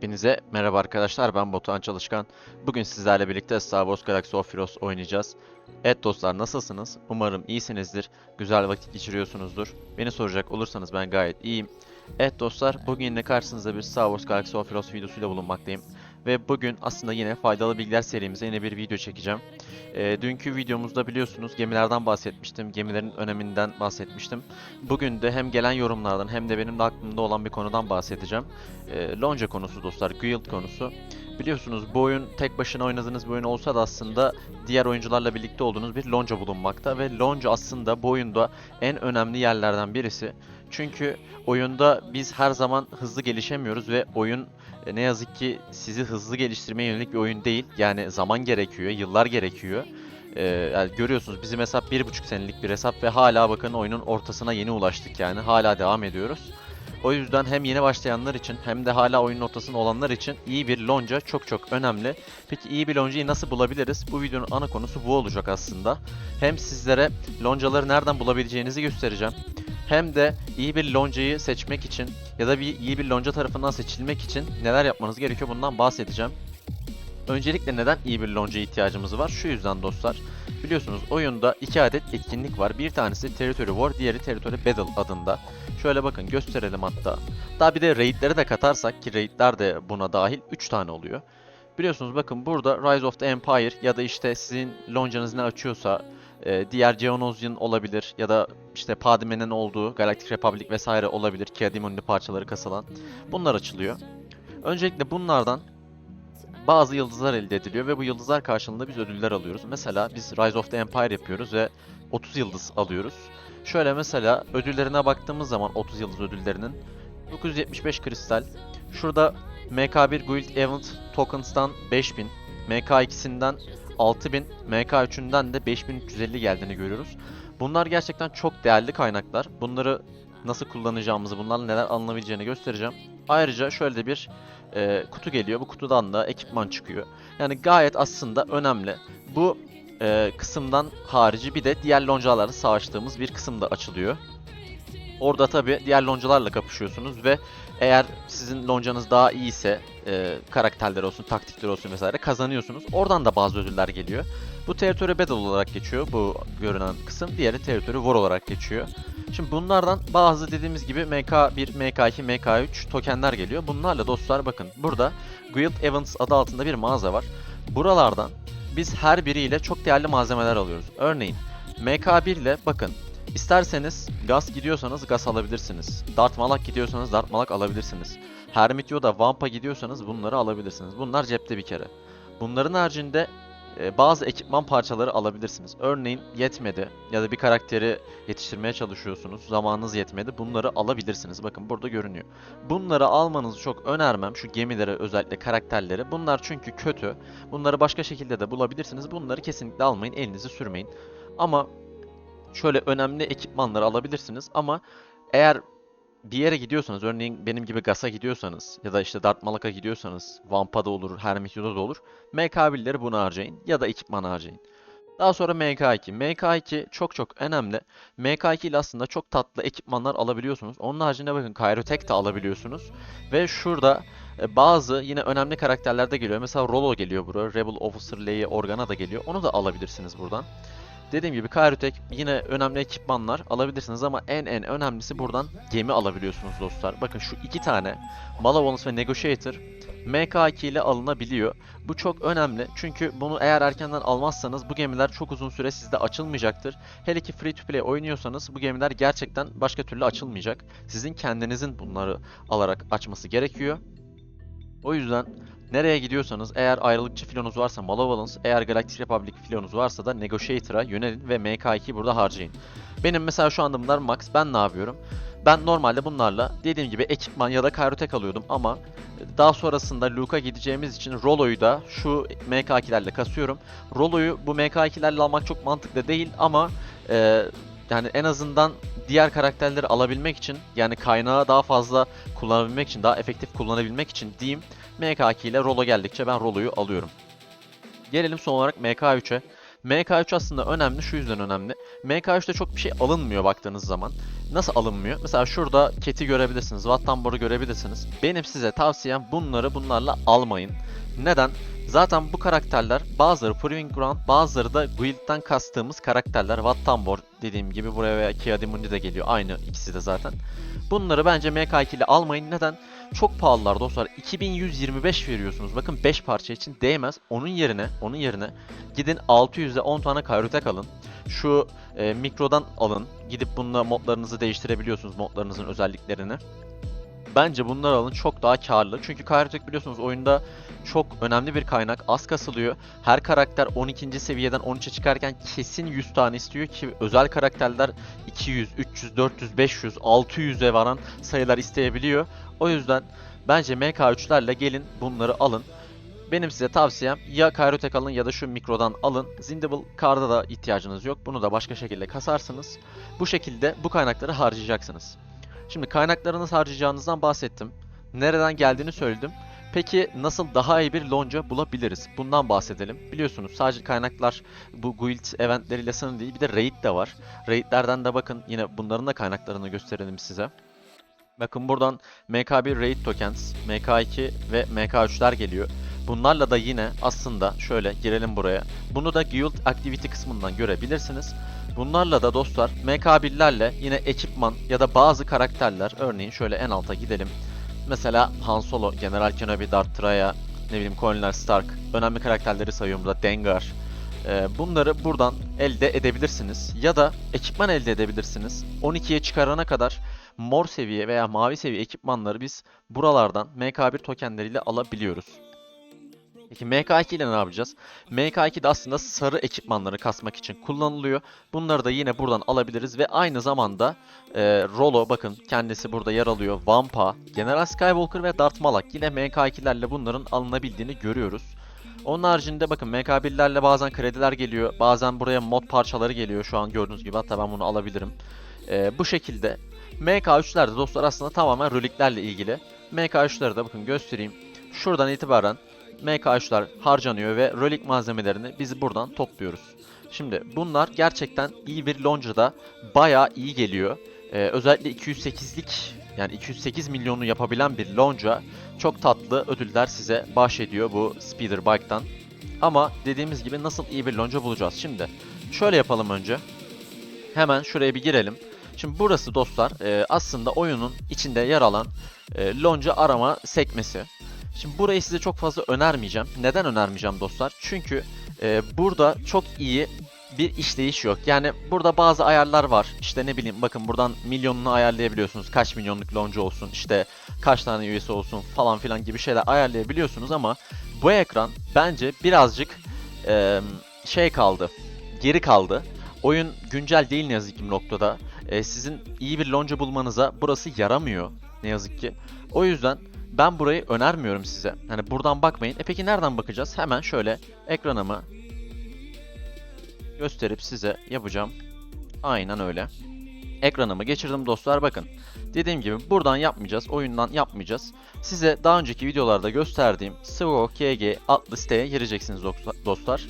Hepinize merhaba arkadaşlar ben Batuhan Çalışkan. Bugün sizlerle birlikte Star Wars Galaxy of Heroes oynayacağız. Evet dostlar nasılsınız? Umarım iyisinizdir. Güzel vakit geçiriyorsunuzdur. Beni soracak olursanız ben gayet iyiyim. Evet dostlar bugün yine karşınızda bir Star Wars Galaxy of Heroes videosuyla bulunmaktayım. Ve bugün aslında yine faydalı bilgiler serimize yine bir video çekeceğim. Ee, dünkü videomuzda biliyorsunuz gemilerden bahsetmiştim. Gemilerin öneminden bahsetmiştim. Bugün de hem gelen yorumlardan hem de benim de aklımda olan bir konudan bahsedeceğim. Ee, Lonca konusu dostlar, Guild konusu. Biliyorsunuz bu oyun tek başına oynadığınız bir oyun olsa da aslında diğer oyuncularla birlikte olduğunuz bir lonca bulunmakta ve lonca aslında bu oyunda en önemli yerlerden birisi. Çünkü oyunda biz her zaman hızlı gelişemiyoruz ve oyun e, ne yazık ki sizi hızlı geliştirmeye yönelik bir oyun değil. Yani zaman gerekiyor, yıllar gerekiyor. Ee, yani görüyorsunuz bizim hesap bir buçuk senelik bir hesap ve hala bakın oyunun ortasına yeni ulaştık yani hala devam ediyoruz. O yüzden hem yeni başlayanlar için hem de hala oyunun ortasında olanlar için iyi bir lonca çok çok önemli. Peki iyi bir loncayı nasıl bulabiliriz? Bu videonun ana konusu bu olacak aslında. Hem sizlere loncaları nereden bulabileceğinizi göstereceğim. Hem de iyi bir loncayı seçmek için ya da bir iyi bir lonca tarafından seçilmek için neler yapmanız gerekiyor bundan bahsedeceğim. Öncelikle neden iyi bir loncaya ihtiyacımız var? Şu yüzden dostlar. Biliyorsunuz oyunda iki adet etkinlik var. Bir tanesi Territory War, diğeri Territory Battle adında. Şöyle bakın gösterelim hatta. Daha bir de raidleri de katarsak ki raidler de buna dahil 3 tane oluyor. Biliyorsunuz bakın burada Rise of the Empire ya da işte sizin loncanız ne açıyorsa e, diğer Geonosian olabilir ya da işte Padime'nin olduğu Galactic Republic vesaire olabilir. Kiadimon'lu parçaları kasılan. Bunlar açılıyor. Öncelikle bunlardan bazı yıldızlar elde ediliyor ve bu yıldızlar karşılığında biz ödüller alıyoruz. Mesela biz Rise of the Empire yapıyoruz ve 30 yıldız alıyoruz. Şöyle mesela ödüllerine baktığımız zaman 30 yıldız ödüllerinin 975 kristal. Şurada MK1 Guild Event Tokens'tan 5000, MK2'sinden 6000, MK3'ünden de 5350 geldiğini görüyoruz. Bunlar gerçekten çok değerli kaynaklar. Bunları nasıl kullanacağımızı, bunlarla neler alınabileceğini göstereceğim. Ayrıca şöyle de bir e, kutu geliyor. Bu kutudan da ekipman çıkıyor. Yani gayet aslında önemli. Bu e, kısımdan harici bir de diğer loncalarla savaştığımız bir kısım da açılıyor. Orada tabi diğer loncalarla kapışıyorsunuz ve eğer sizin loncanız daha iyiyse e, karakterler olsun, taktikler olsun vesaire kazanıyorsunuz. Oradan da bazı ödüller geliyor. Bu Territory Battle olarak geçiyor bu görünen kısım. Diğeri Territory War olarak geçiyor. Şimdi bunlardan bazı dediğimiz gibi MK1, MK2, MK3 tokenler geliyor. Bunlarla dostlar bakın burada Guild Events adı altında bir mağaza var. Buralardan biz her biriyle çok değerli malzemeler alıyoruz. Örneğin MK1 ile bakın isterseniz gaz gidiyorsanız gaz alabilirsiniz. Dart malak gidiyorsanız dart malak alabilirsiniz. Hermit Yoda, Vampa gidiyorsanız bunları alabilirsiniz. Bunlar cepte bir kere. Bunların haricinde e, bazı ekipman parçaları alabilirsiniz. Örneğin yetmedi ya da bir karakteri yetiştirmeye çalışıyorsunuz. Zamanınız yetmedi. Bunları alabilirsiniz. Bakın burada görünüyor. Bunları almanızı çok önermem. Şu gemilere özellikle karakterleri. Bunlar çünkü kötü. Bunları başka şekilde de bulabilirsiniz. Bunları kesinlikle almayın. Elinizi sürmeyin. Ama şöyle önemli ekipmanları alabilirsiniz. Ama eğer bir yere gidiyorsanız, örneğin benim gibi Gas'a gidiyorsanız ya da işte Darth Malak'a gidiyorsanız, Vampa'da olur, Hermit Yoda'da da olur. MK1'leri bunu harcayın ya da ekipman harcayın. Daha sonra MK2. MK2 çok çok önemli. MK2 ile aslında çok tatlı ekipmanlar alabiliyorsunuz. Onun haricinde bakın Kyrotech de alabiliyorsunuz. Ve şurada e, bazı yine önemli karakterler de geliyor. Mesela Rolo geliyor buraya. Rebel Officer Leia Organa da geliyor. Onu da alabilirsiniz buradan. Dediğim gibi Kyrotech yine önemli ekipmanlar alabilirsiniz ama en en önemlisi buradan gemi alabiliyorsunuz dostlar. Bakın şu iki tane Malevolence ve Negotiator MK2 ile alınabiliyor. Bu çok önemli çünkü bunu eğer erkenden almazsanız bu gemiler çok uzun süre sizde açılmayacaktır. Hele ki free to play oynuyorsanız bu gemiler gerçekten başka türlü açılmayacak. Sizin kendinizin bunları alarak açması gerekiyor. O yüzden nereye gidiyorsanız eğer ayrılıkçı filonuz varsa Malevolence, eğer Galactic Republic filonuz varsa da Negotiator'a yönelin ve MK2'yi burada harcayın. Benim mesela şu anda bunlar max. Ben ne yapıyorum? Ben normalde bunlarla dediğim gibi ekipman ya da Kyrotech alıyordum ama daha sonrasında Luke'a gideceğimiz için Rolo'yu da şu MK2'lerle kasıyorum. Rolo'yu bu MK2'lerle almak çok mantıklı değil ama e, yani en azından diğer karakterleri alabilmek için yani kaynağı daha fazla kullanabilmek için daha efektif kullanabilmek için diyeyim MK2 ile Rolo geldikçe ben Rolo'yu alıyorum. Gelelim son olarak MK3'e. MK3 aslında önemli şu yüzden önemli. MK3'te çok bir şey alınmıyor baktığınız zaman. Nasıl alınmıyor? Mesela şurada Cat'i görebilirsiniz, Wattambor'u görebilirsiniz. Benim size tavsiyem bunları bunlarla almayın. Neden? Zaten bu karakterler bazıları Proving Ground, bazıları da Guild'den kastığımız karakterler. Wattambor dediğim gibi buraya veya Kiadimundi de geliyor. Aynı ikisi de zaten. Bunları bence MK2 ile almayın. Neden? Çok pahalılar dostlar. 2125 veriyorsunuz. Bakın 5 parça için değmez. Onun yerine, onun yerine gidin 600'e 10 tane Kyrotek alın. Şu e, mikrodan alın. Gidip bununla modlarınızı değiştirebiliyorsunuz. Modlarınızın özelliklerini. Bence bunları alın çok daha karlı. Çünkü Kyrotek biliyorsunuz oyunda çok önemli bir kaynak. Az kasılıyor. Her karakter 12. seviyeden 13'e çıkarken kesin 100 tane istiyor ki özel karakterler 200, 300, 400, 500, 600'e varan sayılar isteyebiliyor. O yüzden bence MK3'lerle gelin bunları alın. Benim size tavsiyem ya Kyrotek alın ya da şu mikrodan alın. Zindable Card'a da ihtiyacınız yok. Bunu da başka şekilde kasarsınız. Bu şekilde bu kaynakları harcayacaksınız. Şimdi kaynaklarınız harcayacağınızdan bahsettim. Nereden geldiğini söyledim. Peki nasıl daha iyi bir lonca bulabiliriz? Bundan bahsedelim. Biliyorsunuz sadece kaynaklar bu guild eventleriyle sınırlı değil. Bir de raid de var. Raidlerden de bakın yine bunların da kaynaklarını gösterelim size. Bakın buradan MK1 Raid Tokens, MK2 ve MK3'ler geliyor. Bunlarla da yine aslında şöyle girelim buraya. Bunu da Guild Activity kısmından görebilirsiniz. Bunlarla da dostlar MK1'lerle yine ekipman ya da bazı karakterler örneğin şöyle en alta gidelim. Mesela Han Solo, General Kenobi, Darth Traya, ne bileyim Colonel Stark, önemli karakterleri sayıyorum burada Dengar. Ee, bunları buradan elde edebilirsiniz ya da ekipman elde edebilirsiniz. 12'ye çıkarana kadar mor seviye veya mavi seviye ekipmanları biz buralardan MK1 tokenleriyle alabiliyoruz. Peki MK2 ile ne yapacağız? MK2 de aslında sarı ekipmanları kasmak için kullanılıyor. Bunları da yine buradan alabiliriz ve aynı zamanda e, Rolo bakın kendisi burada yer alıyor. Vampa, General Skywalker ve Darth Malak yine MK2'lerle bunların alınabildiğini görüyoruz. Onun haricinde bakın MK1'lerle bazen krediler geliyor. Bazen buraya mod parçaları geliyor şu an gördüğünüz gibi. Hatta ben bunu alabilirim. E, bu şekilde MK3'lerde dostlar aslında tamamen reliklerle ilgili. MK3'leri de bakın göstereyim. Şuradan itibaren MK3'ler harcanıyor ve relik malzemelerini biz buradan topluyoruz. Şimdi bunlar gerçekten iyi bir loncada bayağı iyi geliyor. Ee, özellikle 208'lik yani 208 milyonu yapabilen bir lonca çok tatlı ödüller size bahşediyor bu Speeder Bike'dan. Ama dediğimiz gibi nasıl iyi bir lonca bulacağız? Şimdi şöyle yapalım önce. Hemen şuraya bir girelim. Şimdi burası dostlar e, aslında oyunun içinde yer alan e, lonca arama sekmesi. Şimdi burayı size çok fazla önermeyeceğim. Neden önermeyeceğim dostlar? Çünkü e, burada çok iyi bir işleyiş yok. Yani burada bazı ayarlar var. İşte ne bileyim bakın buradan milyonunu ayarlayabiliyorsunuz. Kaç milyonluk lonca olsun, işte kaç tane üyesi olsun falan filan gibi şeyler ayarlayabiliyorsunuz ama bu ekran bence birazcık e, şey kaldı. Geri kaldı. Oyun güncel değil ne yazık ki noktada. E, sizin iyi bir lonca bulmanıza burası yaramıyor ne yazık ki. O yüzden ben burayı önermiyorum size. Hani buradan bakmayın. E peki nereden bakacağız? Hemen şöyle ekranımı gösterip size yapacağım. Aynen öyle. Ekranımı geçirdim dostlar bakın. Dediğim gibi buradan yapmayacağız. Oyundan yapmayacağız. Size daha önceki videolarda gösterdiğim Svo KG adlı siteye gireceksiniz dostlar.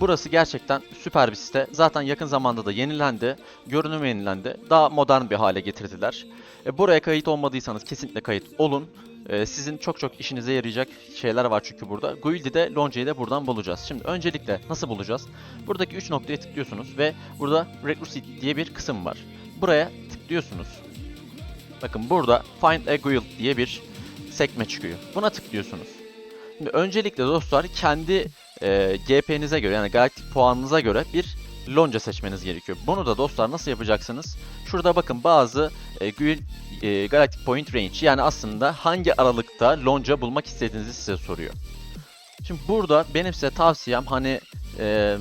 Burası gerçekten süper bir site. Zaten yakın zamanda da yenilendi. Görünümü yenilendi. Daha modern bir hale getirdiler. E, buraya kayıt olmadıysanız kesinlikle kayıt olun. E, sizin çok çok işinize yarayacak şeyler var çünkü burada. Guild'i de Lonca'yı da buradan bulacağız. Şimdi öncelikle nasıl bulacağız? Buradaki 3 noktaya tıklıyorsunuz ve burada Recruit diye bir kısım var. Buraya tıklıyorsunuz. Bakın burada Find a Guild diye bir sekme çıkıyor. Buna tıklıyorsunuz. Şimdi öncelikle dostlar kendi e, GP'nize göre yani galaktik puanınıza göre bir lonca seçmeniz gerekiyor. Bunu da dostlar nasıl yapacaksınız? Şurada bakın bazı e, Guild e, Galactic Point Range yani aslında hangi aralıkta lonca bulmak istediğinizi size soruyor. Şimdi burada benim size tavsiyem hani e,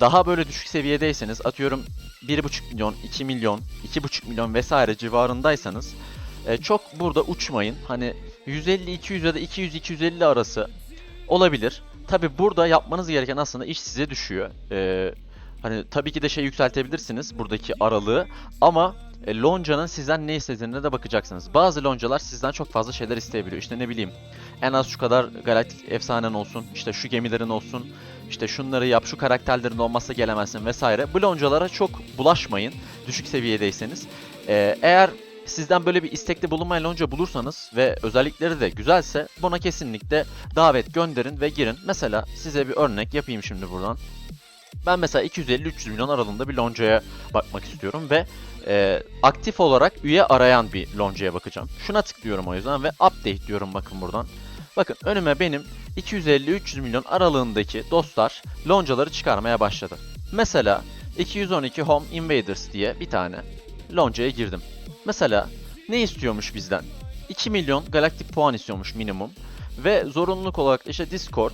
daha böyle düşük seviyedeyseniz atıyorum 1.5 milyon, 2 milyon, 2.5 milyon vesaire civarındaysanız e, çok burada uçmayın. Hani 150-200 ya da 200-250 arası olabilir. Tabi burada yapmanız gereken aslında iş size düşüyor. Ee, hani tabii ki de şey yükseltebilirsiniz buradaki aralığı ama e, loncanın sizden ne istediğine de bakacaksınız. Bazı loncalar sizden çok fazla şeyler isteyebiliyor. İşte ne bileyim en az şu kadar galaktik efsanen olsun, işte şu gemilerin olsun, işte şunları yap, şu karakterlerin olmazsa gelemezsin vesaire. Bu loncalara çok bulaşmayın düşük seviyedeyseniz. E, eğer sizden böyle bir istekte bulunmayan lonca bulursanız ve özellikleri de güzelse buna kesinlikle davet gönderin ve girin. Mesela size bir örnek yapayım şimdi buradan. Ben mesela 250-300 milyon aralığında bir loncaya bakmak istiyorum ve e, aktif olarak üye arayan bir loncaya bakacağım. Şuna tıklıyorum o yüzden ve update diyorum bakın buradan. Bakın önüme benim 250-300 milyon aralığındaki dostlar loncaları çıkarmaya başladı. Mesela 212 Home Invaders diye bir tane loncaya girdim. Mesela ne istiyormuş bizden? 2 milyon galaktik puan istiyormuş minimum. Ve zorunluluk olarak işte Discord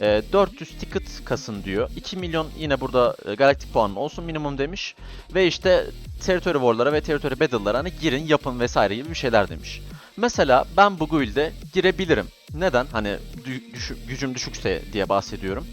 e, 400 ticket kasın diyor. 2 milyon yine burada e, galaktik puan olsun minimum demiş. Ve işte Territory War'lara ve Territory Battle'lara hani girin yapın vesaire gibi bir şeyler demiş. Mesela ben bu guild'e girebilirim. Neden? Hani dü- düşü- gücüm düşükse diye bahsediyorum.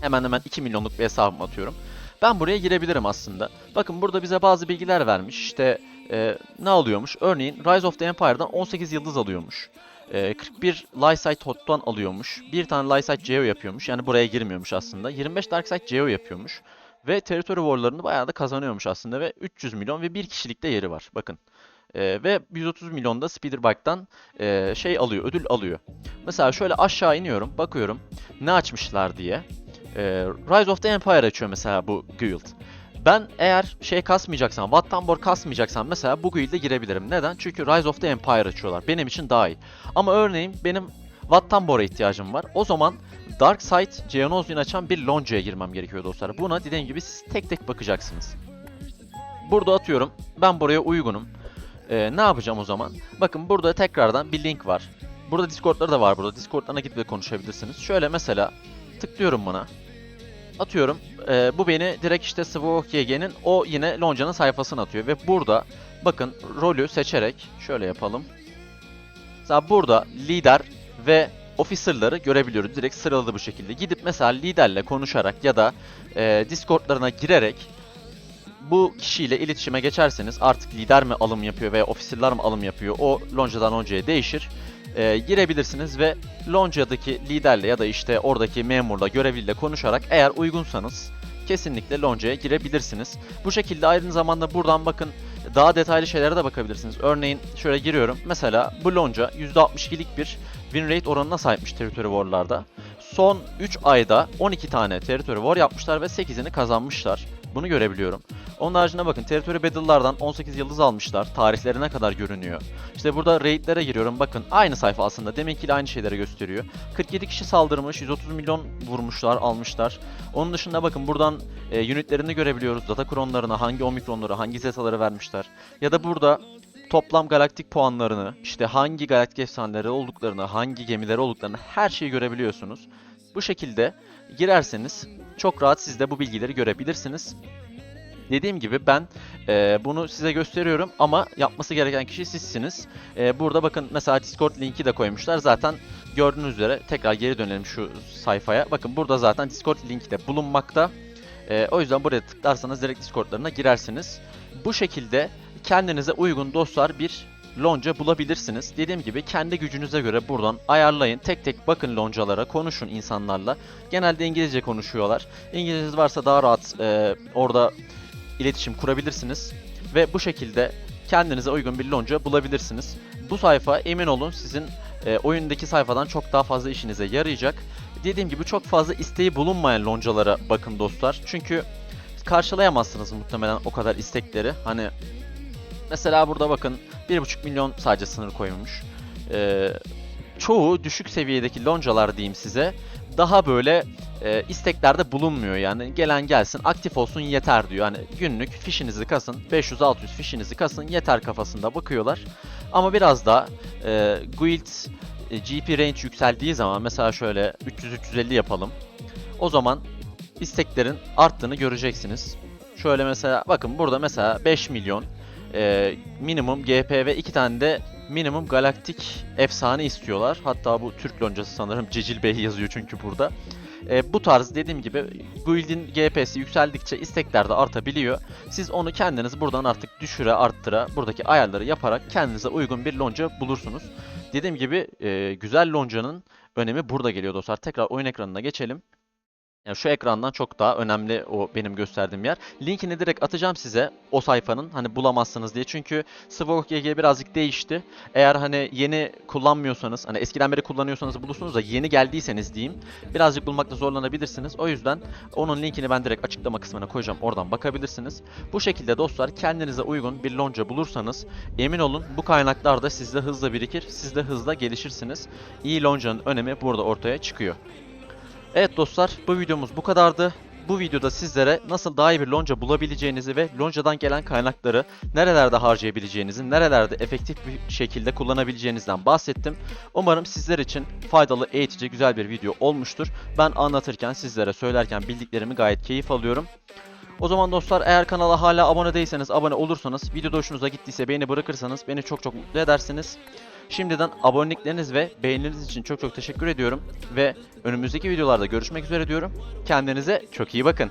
Hemen hemen 2 milyonluk bir hesabımı atıyorum. Ben buraya girebilirim aslında. Bakın burada bize bazı bilgiler vermiş. İşte e, ne alıyormuş? Örneğin Rise of the Empire'dan 18 yıldız alıyormuş. E, 41 Lysite Hot'tan alıyormuş. Bir tane Lysite Geo yapıyormuş. Yani buraya girmiyormuş aslında. 25 Darkside Geo yapıyormuş. Ve Territory War'larını bayağı da kazanıyormuş aslında. Ve 300 milyon ve bir kişilikte yeri var. Bakın. E, ve 130 milyon da Speederbike'dan e, şey alıyor, ödül alıyor. Mesela şöyle aşağı iniyorum, bakıyorum ne açmışlar diye. E, Rise of the Empire açıyor mesela bu guild. Ben eğer şey kasmayacaksam, Wattambor kasmayacaksam mesela bu guild'e girebilirim. Neden? Çünkü Rise of the Empire açıyorlar. Benim için daha iyi. Ama örneğin benim Wattambor'a ihtiyacım var. O zaman Dark Side Geonosian açan bir loncaya girmem gerekiyor dostlar. Buna dediğim gibi siz tek tek bakacaksınız. Burada atıyorum. Ben buraya uygunum. Ee, ne yapacağım o zaman? Bakın burada tekrardan bir link var. Burada Discord'ları da var burada. Discord'larına gidip de konuşabilirsiniz. Şöyle mesela tıklıyorum buna. Atıyorum. Ee, bu beni direkt işte Svook YG'nin o yine Lonca'nın sayfasına atıyor. Ve burada bakın rolü seçerek şöyle yapalım. Mesela burada lider ve officer'ları görebiliyoruz. Direkt sıraladı bu şekilde. Gidip mesela liderle konuşarak ya da e, Discord'larına girerek bu kişiyle iletişime geçerseniz artık lider mi alım yapıyor veya officer'lar mı alım yapıyor o loncadan loncaya değişir. Ee, girebilirsiniz ve loncadaki liderle ya da işte oradaki memurla, görevliyle konuşarak eğer uygunsanız kesinlikle loncaya girebilirsiniz. Bu şekilde aynı zamanda buradan bakın daha detaylı şeylere de bakabilirsiniz. Örneğin şöyle giriyorum. Mesela bu lonca %62'lik bir win rate oranına sahipmiş Territory War'larda. Son 3 ayda 12 tane Territory War yapmışlar ve 8'ini kazanmışlar. Bunu görebiliyorum. Onun haricinde bakın Territory Battle'lardan 18 yıldız almışlar. Tarihlerine kadar görünüyor. İşte burada raidlere giriyorum. Bakın aynı sayfa aslında. Deminkiyle aynı şeyleri gösteriyor. 47 kişi saldırmış. 130 milyon vurmuşlar, almışlar. Onun dışında bakın buradan e, unitlerini görebiliyoruz. Data kronlarına, hangi omikronları, hangi zetaları vermişler. Ya da burada toplam galaktik puanlarını, işte hangi galaktik efsaneleri olduklarını, hangi gemileri olduklarını her şeyi görebiliyorsunuz. Bu şekilde girerseniz çok rahat siz de bu bilgileri görebilirsiniz. Dediğim gibi ben e, bunu size gösteriyorum ama yapması gereken kişi sizsiniz. E, burada bakın mesela Discord linki de koymuşlar. Zaten gördüğünüz üzere tekrar geri dönelim şu sayfaya. Bakın burada zaten Discord linki de bulunmakta. E, o yüzden buraya tıklarsanız direkt Discord'larına girersiniz. Bu şekilde kendinize uygun dostlar bir lonca bulabilirsiniz. Dediğim gibi kendi gücünüze göre buradan ayarlayın. Tek tek bakın loncalara, konuşun insanlarla. Genelde İngilizce konuşuyorlar. İngilizceniz varsa daha rahat e, orada iletişim kurabilirsiniz. Ve bu şekilde kendinize uygun bir lonca bulabilirsiniz. Bu sayfa emin olun sizin e, oyundaki sayfadan çok daha fazla işinize yarayacak. Dediğim gibi çok fazla isteği bulunmayan loncalara bakın dostlar. Çünkü karşılayamazsınız muhtemelen o kadar istekleri. Hani mesela burada bakın 1.5 milyon sadece sınır koymuş. Ee, çoğu düşük seviyedeki loncalar diyeyim size daha böyle e, isteklerde bulunmuyor yani gelen gelsin aktif olsun yeter diyor. Hani günlük fişinizi kasın 500-600 fişinizi kasın yeter kafasında bakıyorlar. Ama biraz da e, guild e, GP range yükseldiği zaman mesela şöyle 300-350 yapalım. O zaman isteklerin arttığını göreceksiniz. Şöyle mesela bakın burada mesela 5 milyon e, minimum GP ve 2 tane de minimum galaktik efsane istiyorlar. Hatta bu Türk loncası sanırım Cecil Bey yazıyor çünkü burada. E, bu tarz dediğim gibi build'in GPS'i yükseldikçe istekler de artabiliyor. Siz onu kendiniz buradan artık düşüre arttıra buradaki ayarları yaparak kendinize uygun bir lonca bulursunuz. Dediğim gibi e, güzel loncanın önemi burada geliyor dostlar. Tekrar oyun ekranına geçelim. Yani şu ekrandan çok daha önemli o benim gösterdiğim yer. Linkini direkt atacağım size o sayfanın hani bulamazsınız diye. Çünkü Svork YG birazcık değişti. Eğer hani yeni kullanmıyorsanız hani eskiden beri kullanıyorsanız bulursunuz da yeni geldiyseniz diyeyim birazcık bulmakta zorlanabilirsiniz. O yüzden onun linkini ben direkt açıklama kısmına koyacağım. Oradan bakabilirsiniz. Bu şekilde dostlar kendinize uygun bir lonca bulursanız emin olun bu kaynaklar da sizde hızla birikir. Siz de hızla gelişirsiniz. İyi loncanın önemi burada ortaya çıkıyor. Evet dostlar bu videomuz bu kadardı. Bu videoda sizlere nasıl daha iyi bir lonca bulabileceğinizi ve loncadan gelen kaynakları nerelerde harcayabileceğinizi, nerelerde efektif bir şekilde kullanabileceğinizden bahsettim. Umarım sizler için faydalı, eğitici, güzel bir video olmuştur. Ben anlatırken, sizlere söylerken bildiklerimi gayet keyif alıyorum. O zaman dostlar eğer kanala hala abone değilseniz abone olursanız, videoda hoşunuza gittiyse beğeni bırakırsanız beni çok çok mutlu edersiniz. Şimdiden abonelikleriniz ve beğenileriniz için çok çok teşekkür ediyorum ve önümüzdeki videolarda görüşmek üzere diyorum. Kendinize çok iyi bakın.